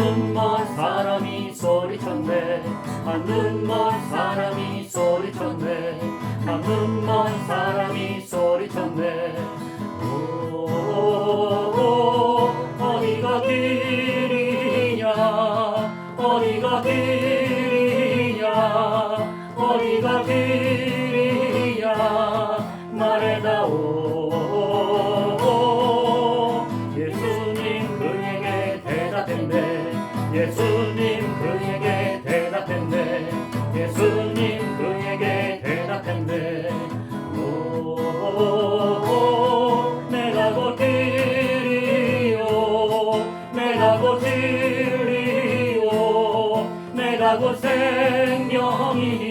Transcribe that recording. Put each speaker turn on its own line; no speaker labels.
앉는 사람이 소리쳤네. 앉는 말 사람이 소리쳤네. 앉는 말 사람이 소리쳤네. 오오오 어디가 길이냐? 어디가 길이냐? 어디가 길이냐? 말해다오. 예수님 그에게 대답했네. 예수님 그에게 대답했네. 예수님 그에게 대답했네. 오, 내가 곧 길이요. 내가 곧 길이요. 내가 곧 생명이요